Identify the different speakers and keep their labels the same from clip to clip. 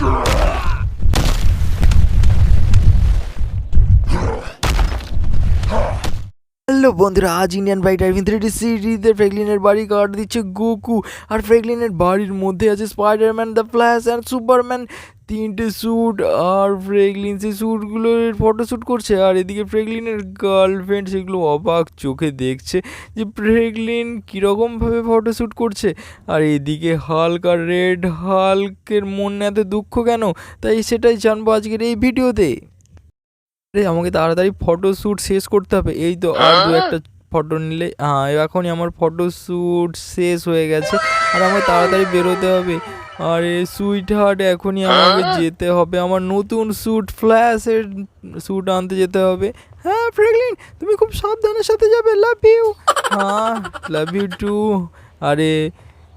Speaker 1: Grr. Hello বন্ধুরা, আজ Indian bike driving three D সিরিজে ফ্রেগলিনের বাড়ি কার্ড দিচ্ছে গোকু আর ফ্রেগলিনের বাড়ির মধ্যে আছে Spiderman the Flash and Superman তিনটে স্যুট আর ফ্রেগলিন সেই স্যুটগুলোর ফটোশ্যুট করছে আর এদিকে ফ্রেগলিনের গার্লফ্রেন্ড সেগুলো অবাক চোখে দেখছে যে ফ্রেগলিন কীরকমভাবে ফটোশ্যুট করছে। আর এদিকে হাল্ক আর রেড হাল্কের মনে এত দুঃখ কেন? তাই সেটাই জানব আজকের এই ভিডিওতে। আমাকে তাড়াতাড়ি ফটো শ্যুট শেষ করতে হবে। এই তো আর দু একটা ফটো নিলে হ্যাঁ এখনই আমার ফটো শ্যুট শেষ হয়ে গেছে। আর আমাকে তাড়াতাড়ি বেরোতে হবে। আরে সুইট হার্ট এখনই আমাকে যেতে হবে। আমার নতুন স্যুট ফ্ল্যাশের স্যুট আনতে যেতে হবে। হ্যাঁ ফ্রেগলিন তুমি খুব সাবধানের সাথে যাবে। লাভ ইউ হ্যাঁ লাভ ইউ টু আরে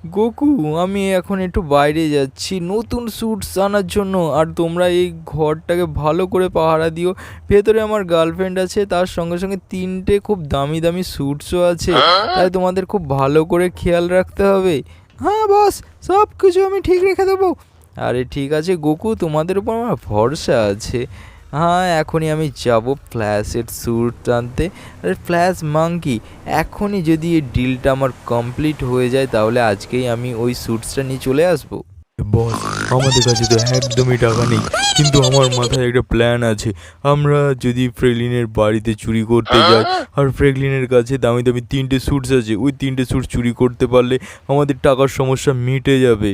Speaker 1: গোকু আমি এখন একটু বাইরে যাচ্ছি। নতুন স্যুটস আনার জন্য। আর তোমরা এই ঘরটাকে ভালো করে পাহারা দিও। ভেতরে আমার গার্লফ্রেন্ড আছে তার সঙ্গে সঙ্গে তিনটে খুব দামি দামি স্যুটসও আছে। তাই তোমাদের খুব ভালো করে খেয়াল রাখতে হবে। হ্যাঁ বস সব কিছু আমি ঠিক রেখে দেবো। আরে ঠিক আছে গোকু তোমাদের উপর আমার ভরসা আছে। হ্যাঁ এখনই আমি যাব ফ্ল্যাশের স্যুট আনতে আরে ফ্ল্যাশ মাঙ্কি এখনই যদি এই ডিলটা আমার কমপ্লিট হয়ে যায় তাহলে আজকেই আমি ওই স্যুটসটা নিয়ে চলে আসব।
Speaker 2: বস আমাদের কাছে তো একদমই টাকা নেই কিন্তু আমার মাথায় একটা প্ল্যান আছে। আমরা যদি ফ্রেগলিনের বাড়িতে চুরি করতে যাই আর ফ্রেগলিনের কাছে দামি দামি তিনটে স্যুটস আছে ওই তিনটে স্যুট চুরি করতে পারলে আমাদের টাকার সমস্যা মিটে যাবে।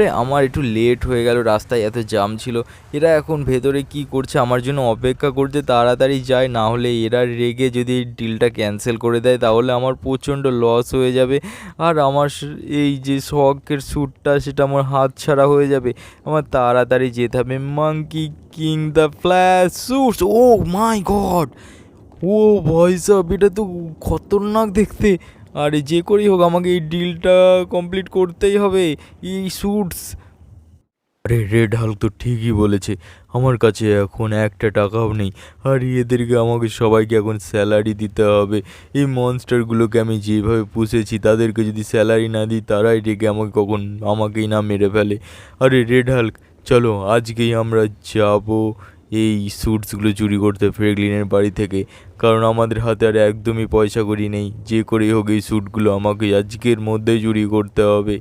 Speaker 1: আরে আমার একটু লেট হয়ে গেল, রাস্তায় এত জাম ছিল। এরা এখন ভেতরে কি করছে, আমার জন্য অপেক্ষা করছে, তাড়াতাড়ি যায়, না হলে এরা রেগে যদি ডিলটা ক্যান্সেল করে দেয়, তাহলে আমার প্রচণ্ড লস হয়ে যাবে। আর আমার এই যে শখের স্যুটটা সেটা আমার হাত ছাড়া হয়ে যাবে। আমার তাড়াতাড়ি যেতে হবে। Monkey king the Flash suits oh my god ও ভাই সাব এটা তো খতরনাক দেখতে। আরে যে করেই হোক, আমাকে এই ডিলটা কমপ্লিট করতেই হবে, এই স্যুটস
Speaker 2: আরে রেড হাল্ক তো ঠিকই বলেছে, আমার কাছে এখন একটা টাকাও নেই। আর এদেরকে আমাকে সবাইকে এখন স্যালারি দিতে হবে। এই মনস্টারগুলোকে আমি যেভাবে পুষেছি, তাদেরকে যদি স্যালারি না দিই, তারাই রেগে আমাকে কখন আমাকেই না মেরে ফেলে। আরে রেড হাল্ক চলো আজকেই আমরা যাব। এই স্যুটসগুলো চুরি করতে ফ্রেগলিনের বাড়ি থেকে। কারণ আমাদের হাতে আর একদমই পয়সা করি নেই। যে করেই হোক এই স্যুটগুলো আমাকে আজকের মধ্যেই চুরি করতে হবে।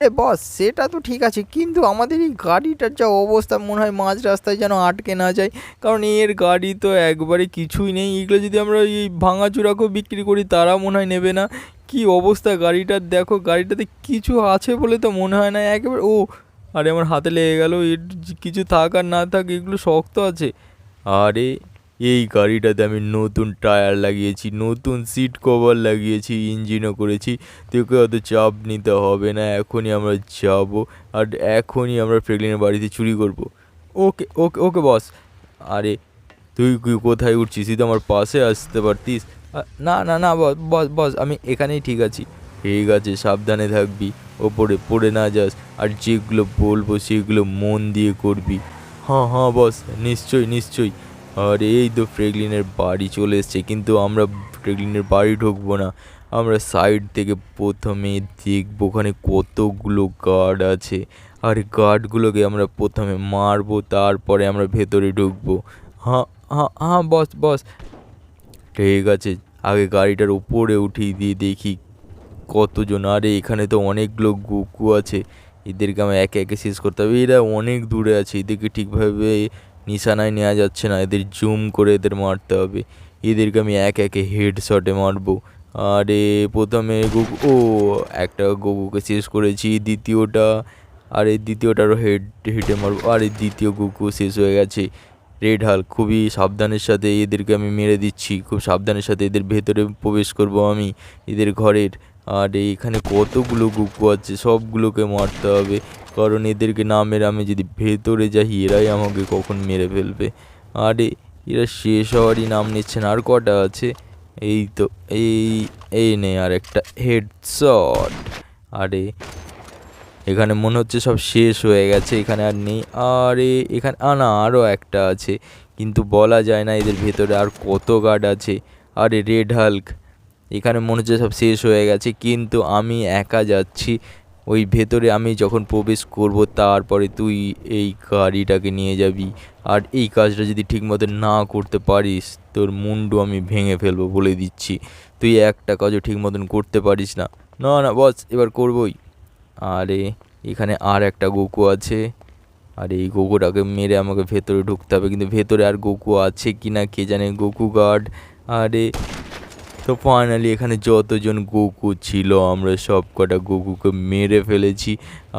Speaker 1: এ বস, সেটা তো ঠিক আছে, কিন্তু আমাদের এই গাড়িটার যা অবস্থা, মনে হয় মাঝ রাস্তায় যেন আটকে না যায়। কারণ এর গাড়ি তো একবারে কিছুই নেই। এগুলো যদি আমরা এই ভাঙাচুরাকেও বিক্রি করি, তারা মনে হয় নেবে না। কি অবস্থা গাড়িটার? দেখো, গাড়িটাতে কিছু আছে বলে তো মনে হয় না। একেবারে, ও আরে আমার হাতে লেগে গেল, এর কিছু থাক আর না থাক, এগুলো শক্ত আছে।
Speaker 2: আরে, এই গাড়িটাতে আমি নতুন টায়ার লাগিয়েছি, নতুন সিট কভার লাগিয়েছি, ইঞ্জিনও করেছি। তোকে অত চাপ নিতে হবে না, এখনই আমরা যাব আর এখনই আমরা ফ্রেগলিনের বাড়িতে চুরি করব।
Speaker 1: ওকে ওকে ওকে বস।
Speaker 2: আরে, তুই কোথায় উঠছিস? তুই তো আমার পাশে আসতে পারতিস।
Speaker 1: না না না, বস বস বস, আমি এখানেই ঠিক আছি।
Speaker 2: ঠিক আছে, সাবধানে থাকবি। ওপরে পড়ে না যাস আর যেগুলো বলব সেগুলো মন দিয়ে করবি। হ্যাঁ হ্যাঁ বস, নিশ্চয়ই নিশ্চয়ই। আর এই তো ফ্রেগলিনের বাড়ি চলে এসছে, কিন্তু আমরা ফ্রেগলিনের বাড়ি ঢুকবো না। আমরা সাইড থেকে প্রথমে দেখব ওখানে কতগুলো গার্ড আছে। আর গার্ডগুলোকে আমরা প্রথমে মারবো, তারপরে আমরা ভেতরে ঢুকবো।
Speaker 1: হ্যাঁ হ্যাঁ হ্যাঁ বস বস।
Speaker 2: ঠিক আছে, আগে গাড়িটার উপরে উঠিয়ে দিয়ে দেখি কতজন? আরে, এখানে তো অনেকগুলো গুকু আছে। এদেরকে আমার একে একে শেষ করতে হবে। এরা অনেক দূরে আছে। এদেরকে ঠিকভাবে নিশানায় নেওয়া যাচ্ছে না। এদের জুম করে এদের মারতে হবে। এদেরকে আমি এক একে হেড শটে মারবো। আরে, প্রথমে গুকু ও, একটা গুকুকে শেষ করেছি। দ্বিতীয়টা, আর এই দ্বিতীয়টারও হেড, হেডে মারবো। আর, দ্বিতীয় গুকু শেষ হয়ে গেছে। রেড হাল, খুবই সাবধানের সাথে এদেরকে আমি মেরে দিচ্ছি। খুব সাবধানের সাথে এদের ভেতরে প্রবেশ করব আমি, এদের ঘরের। আর এখানে কতগুলো গুকু আছে, সবগুলোকে মারতে হবে। কারণ এদেরকে না মেরে আমি যদি ভেতরে যাই, এরাই আমাকে কখন মেরে ফেলবে। আরে, এরা শেষ হওয়ারই নাম নিচ্ছে না। আর কটা আছে? এই তো, এই এই নে আর একটা হেডশট আরে, এখানে মনে হচ্ছে সব শেষ হয়ে গেছে, এখানে আর নেই। আরে, এখানে, আ, না আরও একটা আছে। কিন্তু বলা যায় না এদের ভেতরে আর কত গার্ড আছে। আরে রেড হাল্ক এখানে মনে হচ্ছে সব শেষ হয়ে গেছে, কিন্তু আমি একা যাচ্ছি। ওই ভেতরে আমি যখন প্রবেশ করব, তারপরে তুই এই গাড়িটাকে নিয়ে যাবি। আর এই কাজটা যদি ঠিক মতো না করতে পারিস, তোর মুন্ডু আমি ভেঙে ফেলব বলে দিচ্ছি। তুই একটা কাজও ঠিক মতন করতে পারিস না। না না, বস, এবার করবই। আরে, এখানে আর একটা গোকু আছে। আর, এই গোকুটাকে মেরে আমাকে ভেতরে ঢুকতে হবে, কিন্তু ভেতরে আর গোকু আছে কি না কে জানে, গোকু গার্ড। আরে তো ফাইনালি এখানে যতজন গোকু ছিল, আমরা সব কটা গোকুকে মেরে ফেলেছি।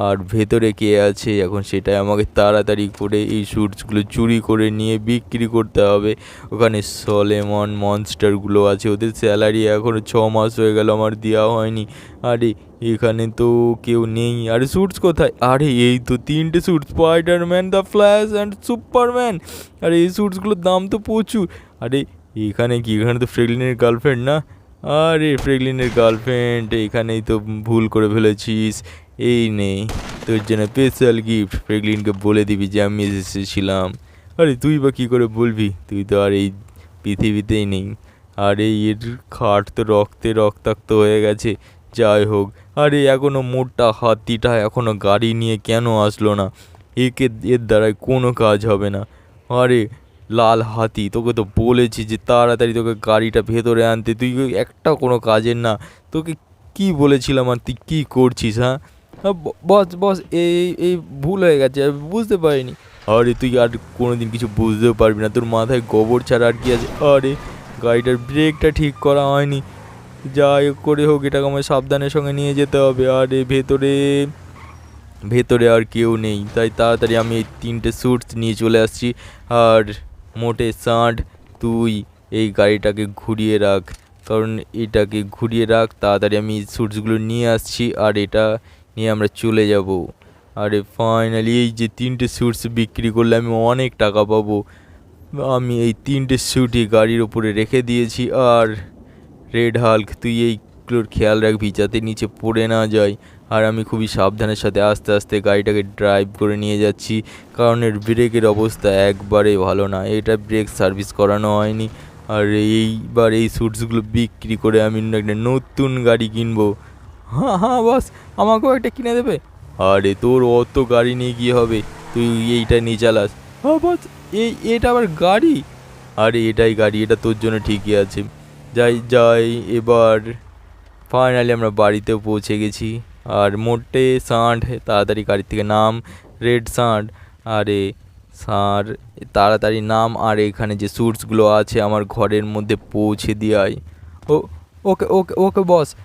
Speaker 2: আর ভেতরে কে আছে? এখন সেটাই আমাকে তাড়াতাড়ি করে এই স্যুটসগুলো চুরি করে নিয়ে বিক্রি করতে হবে। ওখানে সলেমন মনস্টারগুলো আছে, ওদের স্যালারি এখনও ছ মাস হয়ে গেল, আমার দেওয়া হয়নি। আরে, এখানে তো কেউ নেই। আরে স্যুটস কোথায়? আরে, এই তো তিনটে suit Spiderman the Flash and Superman আরে, এই স্যুটসগুলোর দাম তো প্রচুর। আরে এখানে কি? এখানে তো ফ্রেগলিনের গার্লফ্রেন্ড না? আরে, ফ্রেগলিনের গার্লফ্রেন্ড এখানেই তো ভুল করে ফেলেছিস। এই নেই তোর জন্য স্পেশাল গিফট ফ্রেগলিনকে বলে দিবি যে আমি এসেছিলাম। আরে, তুই বা কী করে বলবি? তুই তো আর এই পৃথিবীতেই নেই। আর, এর খাট তো রক্তে রক্তাক্ত হয়ে গেছে। যাই হোক, আরে এখনও মোটা হাতিটা এখনও গাড়ি নিয়ে কেন আসলো না? একে, এর দ্বারাই কোনো কাজ হবে না। আরে লাল হাতি তোকে তো বলেছি যে তাড়াতাড়ি তোকে গাড়িটা ভেতরে আনতে। তুই একটা কোনো কাজের না? তোকে কি বলেছিলাম আর তুই কী করছিস হ্যাঁ? আ, বস বস এই এই ভুল হয়ে গেছে আমি বুঝতে পারিনি। আরে তুই আর কোনোদিন কিছু বুঝতেও পারবি না তোর মাথায় গোবর ছাড়া আর কি আছে? আরে গাড়িটার ব্রেকটা ঠিক করা হয়নি। যাই করে হোক এটাকে আমার সাবধানের সঙ্গে নিয়ে যেতে হবে। আরে ভেতরে ভেতরে আর কেউ নেই। তাই তাড়াতাড়ি আমি এই তিনটে স্যুটস নিয়ে চলে আসছি। আর মোটে সাঁট তুই এই গাড়িটাকে ঘুরিয়ে রাখ। কারণ এটাকে ঘুরিয়ে রাখ, তাড়াতাড়ি আমি স্যুটসগুলো নিয়ে আসছি আর এটা নিয়ে আমরা চলে যাব। আরে ফাইনালি এই যে তিনটে স্যুটস বিক্রি করলে আমি অনেক টাকা পাবো। আমি এই তিনটে স্যুটই গাড়ির ওপরে রেখে দিয়েছি আর রেড হাল্ক তুই এইগুলোর খেয়াল রাখবি যাতে নিচে পড়ে না যায়। আর আমি খুবই সাবধানের সাথে আস্তে আস্তে গাড়িটাকে ড্রাইভ করে নিয়ে যাচ্ছি। কারণ এর ব্রেকের অবস্থা একবারে ভালো না। এটা ব্রেক সার্ভিস করানো হয়নি। আর এইবার এই স্যুটসগুলো বিক্রি করে আমি একটা নতুন গাড়ি কিনবো। হ্যাঁ হ্যাঁ বাস আমাকেও একটা কিনে দেবে? আরে, তোর অত গাড়ি নিয়ে গিয়ে হবে? তুই এইটা নিয়ে চালাস। হ্যাঁ বাস এই, এটা আবার গাড়ি? আরে, এটাই গাড়ি, এটা তোর জন্য ঠিকই আছে। যাই যাই, এবার ফাইনালি আমরা বাড়িতেও পৌঁছে গেছি। আর মোটে সাঁড় তাড়াতাড়ি গাড়ি থেকে নাম, রেড সাঁড় আরে ষাঁড় তাড়াতাড়ি নাম, আর এখানে যে স্যুটসগুলো আছে আমার ঘরের মধ্যে পৌঁছে দিয়ে আয় ও, ওকে ওকে ওকে বস,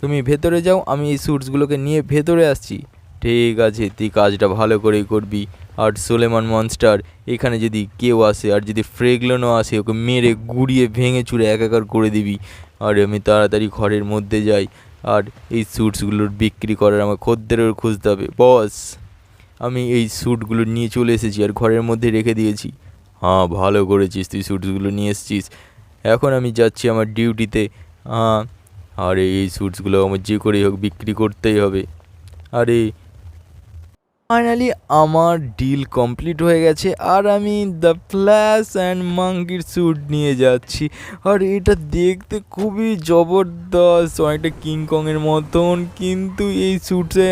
Speaker 2: তুমি ভেতরে যাও, আমি এই স্যুটসগুলোকে নিয়ে ভেতরে আসছি। ঠিক আছে, তুই কাজটা ভালো করেই করবি। আর সোলেমান মনস্টার এখানে যদি কেউ আসে, আর যদি ফ্রেগলনও আসে, ওকে মেরে, গুড়িয়ে, ভেঙে, চুরে একাকার করে দিবি। আর আমি তাড়াতাড়ি ঘরের মধ্যে যাই। আর এই স্যুটসগুলোর বিক্রি করার আমার খদ্দেরও খুঁজতে হবে। বস, আমি এই স্যুটগুলো নিয়ে চলে এসেছি আর ঘরের মধ্যে রেখে দিয়েছি। হ্যাঁ ভালো করেছিস তুই স্যুটসগুলো নিয়ে এসেছিস। এখন আমি যাচ্ছি আমার ডিউটিতে হ্যাঁ আরে এই স্যুটসগুলো আমার যে করেই হোক বিক্রি করতেই হবে। আরে ফাইনালি আমার ডিল কমপ্লিট হয়ে গেছে আর আমি দ্য ফ্ল্যাশ অ্যান্ড মাঙ্কির স্যুট নিয়ে যাচ্ছি। আর এটা দেখতে খুবই জবরদস্ত, অনেকটা কিংকংয়ের মতন, কিন্তু এই স্যুটসে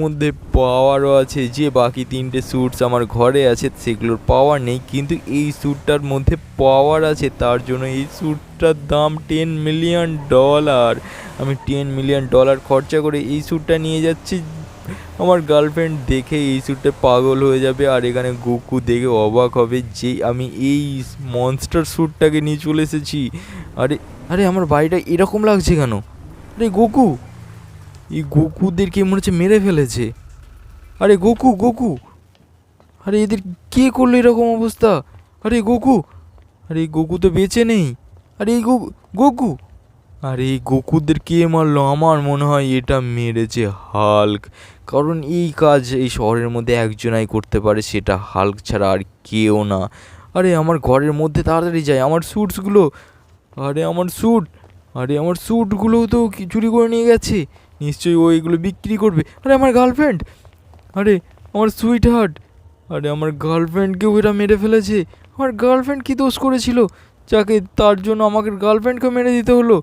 Speaker 2: মধ্যে পাওয়ারও আছে। যে বাকি তিনটে স্যুটস আমার ঘরে আছে, সেগুলোর পাওয়ার নেই, কিন্তু এই স্যুটটার মধ্যে পাওয়ার আছে। তার জন্য এই স্যুটটার দাম টেন মিলিয়ন ডলার আমি টেন মিলিয়ন ডলার খরচা করে এই স্যুটটা নিয়ে যাচ্ছি। আমার গার্লফ্রেন্ড দেখে এই স্যুটটা পাগল হয়ে যাবে আর এখানে গোকু দেখে অবাক হবে যে আমি এই মনস্টার স্যুটটাকে নিয়ে চলে এসেছি। আরে আরে আমার বাড়িটা এরকম লাগছে কেন? আরে গোকু, এই গোকুদেরকে মনে হচ্ছে মেরে ফেলেছে? আরে গোকু গোকু, আরে এদের কে করল এরকম অবস্থা? আরে গোকু আরে গোকু তো বেঁচে নেই। আরে এই গোকু আরে এই গোকুদের কে মারলো? আমার মনে হয় এটা মেরেছে হাল্ক। কারণ এই কাজ এই শহরের মধ্যে একজনাই করতে পারে, সেটা হাল্ক ছাড়া আর কেউ না। আরে আমার ঘরের মধ্যে তাড়াতাড়ি যায় আমার স্যুটসগুলো। আরে আমার স্যুট, আরে আমার স্যুটগুলোও তো চুরি করে নিয়ে গেছে। নিশ্চয়ই ও এগুলো বিক্রি করবে। আরে আমার গার্লফ্রেন্ড, আরে আমার সুইট হার্ট আরে আমার গার্লফ্রেন্ডকেও এরা মেরে ফেলেছে। আমার গার্লফ্রেন্ড কী দোষ করেছিল? যাকে তার জন্য আমাকে গার্লফ্রেন্ডকে মেরে দিতে হলো।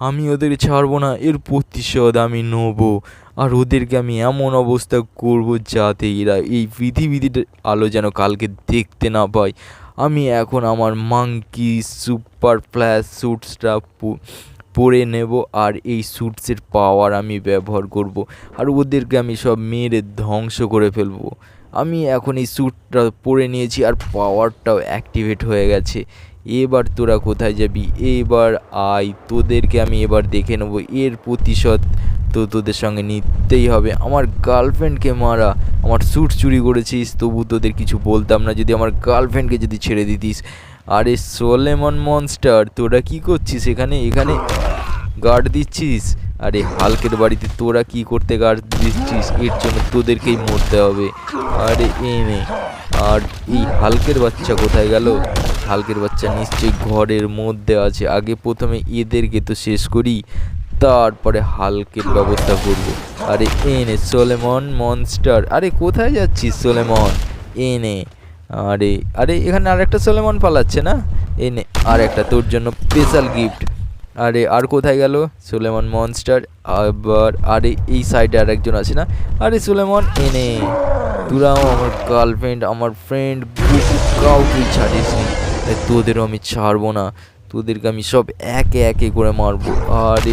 Speaker 2: আমি ওদের ছাড়বো না, এর প্রতিশোধ আমি নেব। আর ওদেরকে আমি এমন অবস্থা করব যাতে এরা এই পৃথিবীতে আলো যেন কালকে দেখতে না পায়। আমি এখন আমার মাঙ্কি সুপার ফ্ল্যাশ স্যুটসটা পরে নেব আর এই স্যুটসের পাওয়ার আমি ব্যবহার করব। আর ওদেরকে আমি সব মেরে ধ্বংস করে ফেলব। আমি এখন এই স্যুটটা পরে নিয়েছি আর পাওয়ারটাও অ্যাক্টিভেট হয়ে গেছে। এবার তোরা কোথায় যাবি? এবার আয়, তোদেরকে আমি এবার দেখে নেব। এর প্রতিশোধ তো তোদের সঙ্গে নিতেই হবে। আমার গার্লফ্রেন্ডকে মারা, আমার স্যুট চুরি করেছিস, তবু তোদের কিছু বলতাম না। যদি আমার গার্লফ্রেন্ডকে যদি ছেড়ে দিতিস। আরে সোলেমন মনস্টার, তোরা কি করছিস এখানে? এখানে গার্ড দিচ্ছিস? আরে হালকের বাড়িতে তোরা কি করতে গার্ড দিচ্ছিস? এর জন্য তোদেরকেই মরতে হবে। আরে এনে আর এই হালকের বাচ্চা কোথায় গেল? হালকের বাচ্চা নিশ্চয়ই ঘরের মধ্যে আছে। আগে প্রথমে এদেরকে তো শেষ করি, তারপরে হালকের ব্যবস্থা করব। আরে এনে সোলেমন মনস্টার, আরে কোথায় যাচ্ছিস সোলেমন? এনে আরে আরে এখানে আরেকটা সোলেমন পালাচ্ছে না? এনে আর একটা তোর জন্য স্পেশাল গিফট আরে, আর কোথায় গেল? সুলেমন মনস্টার আবার, আরে, এই সাইডে আর একজন আছে না? আরে, সুলেমন, এনে। তোরাও আমার গার্লফ্রেন্ড আমার ফ্রেন্ড কাউকেই ছাড়িস নি তোদেরও আমি ছাড়বো না। তোদেরকে আমি সব একে একে করে মারবো। আরে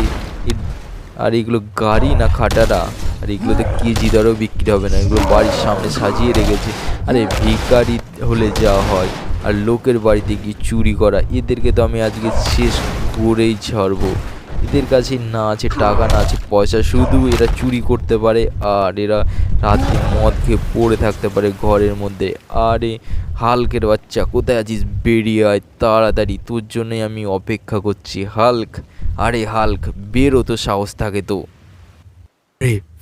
Speaker 2: আর, এগুলো গাড়ি না খাটারা? আর, এগুলোতে কেজি দরেও বিক্রি হবে না? এগুলো বাড়ির সামনে সাজিয়ে রেখেছে। আরে, ভিখারি হলে যা হয়। আর লোকের বাড়িতে গিয়ে চুরি করা। এদেরকে তো আমি আজকে শেষ করেই ছাড়বো। এদের কাছে না আছে টাকা, না আছে পয়সা, শুধু এরা চুরি করতে পারে আর এরা রাত্রি মদ খেয়ে পড়ে থাকতে পারে ঘরের মধ্যে। আরে, হালকের বাচ্চা, কোথায় আছিস? বেরিয়ে আয় তাড়াতাড়ি, তোর জন্যই আমি অপেক্ষা করছি। হালক, আরে হালক, বেরো তো, সাহস থাকে তো।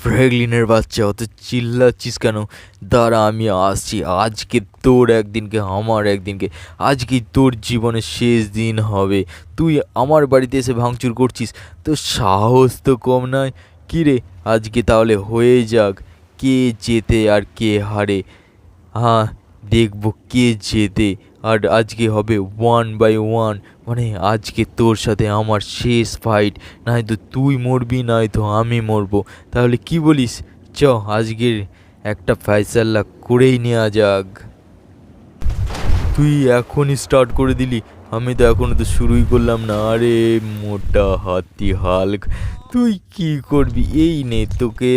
Speaker 2: ফ্র্যাগলিনের বাচ্চা, অত চিল্লাচ্ছিস কেন? দাঁড়া, আমি আসছি। আজকে তোর একদিনকে, আমার একদিনকে। আজকেই তোর জীবনের শেষ দিন হবে। তুই আমার বাড়িতে এসে ভাঙচুর করছিস। তো সাহস তো কম নয়। কী রে, আজকে তাহলে হয়ে যাক। কে জেতে আর কে হারে? হ্যাঁ দেখব কে জেতে। আর আজকে হবে ওয়ান বাই ওয়ান মানে আজকে তোর সাথে আমার শেষ ফাইট নয়তো তুই মরবি নয়তো আমি মরবো। তাহলে কি বলিস? চ, আজকের একটা ফয়সাল্লা করেই নেওয়া যাক। তুই এখনই স্টার্ট করে দিলি। আমি তো এখনও তো শুরুই করলাম না। আরে মোটা হাতি হাল্ক, তুই কি করবি? এই নে তোকে,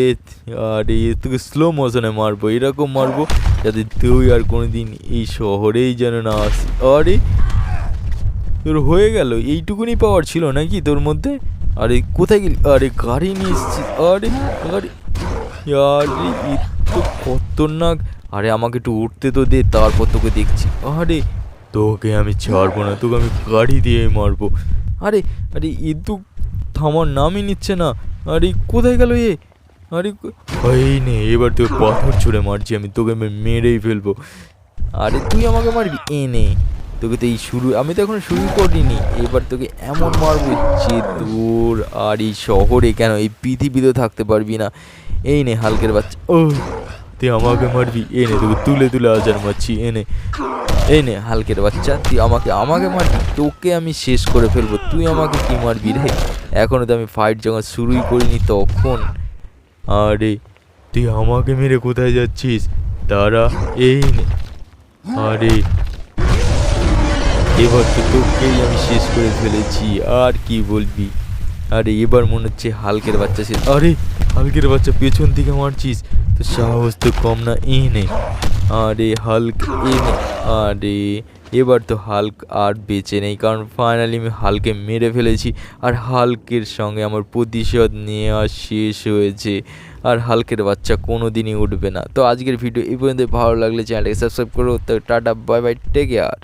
Speaker 2: আরে তোকে স্লো মোশনে মারবো, এরকম মারবো যাতে তুই আর কোনোদিন এই শহরেই যেন না আসি আরে তোর হয়ে গেল? এইটুকুনি পাওয়ার ছিল নাকি তোর মধ্যে? আরে কোথায় গেলি? আরে গাড়ি নিয়ে এসছিস। আরে গাড়ি আরে তো খতরনাক। আরে আমাকে একটু উঠতে তো দে, তারপর তোকে দেখছি। আরে, তোকে আমি ছাড়বো না, তোকে আমি গাড়ি দিয়ে মারবো। আরে আরে, এ তো থামার নামই নিচ্ছে না। আরে, কোথায় গেল এ? আরে এই নে, এবার তোকে পাথর ছুঁড়ে মারছি আমি, তোকে আমি মেরেই ফেলব। আরে, তুই আমাকে মারবি? এ নে। তোকে তো এই শুরু, আমি তো এখনও শুরু করিনি। এবার তোকে এমন মারবো যে তোর আর এই শহরে কেন এই পৃথিবীতেও থাকতে পারবি না। এই নে হালকের বাচ্চা, ও, তুই আমাকে মারবি। এনে তোকে তুলে তুলে আজার মারছি এনে এই নে হালকের বাচ্চা, তুই আমাকে আমাকে মারবি, তোকে আমি শেষ করে ফেলব। তুই আমাকে কি মারবি রে? এখনও তো আমি ফাইট যখন শুরুই করিনি তখন। আরে, তুই আমাকে মেরে কোথায় যাচ্ছিস? তারা এই নে। আরে এবার তো তোকেই আমি শেষ করে ফেলেছি, আর কি বলবি? আরে, এবার মনে হচ্ছে হালকের বাচ্চা শেষ। আরে, হালকের বাচ্চা পেছন থেকে মারছিস? তো সাহস তো কম না, এ নে। আরে, হালক, এ আরে, এবার তো হাল্ক আর বেঁচে নেই, কারণ ফাইনালি আমি হালকে মেরে ফেলেছি, আর হালকের সঙ্গে আমার প্রতিশোধ নেওয়া শেষ হয়েছে। আর হালকের বাচ্চা কোনো দিনই উঠবে না। তো আজকের ভিডিও এই পর্যন্ত ভালো লাগলে চ্যানেলটাকে সাবস্ক্রাইব করো। তো tata bye bye take care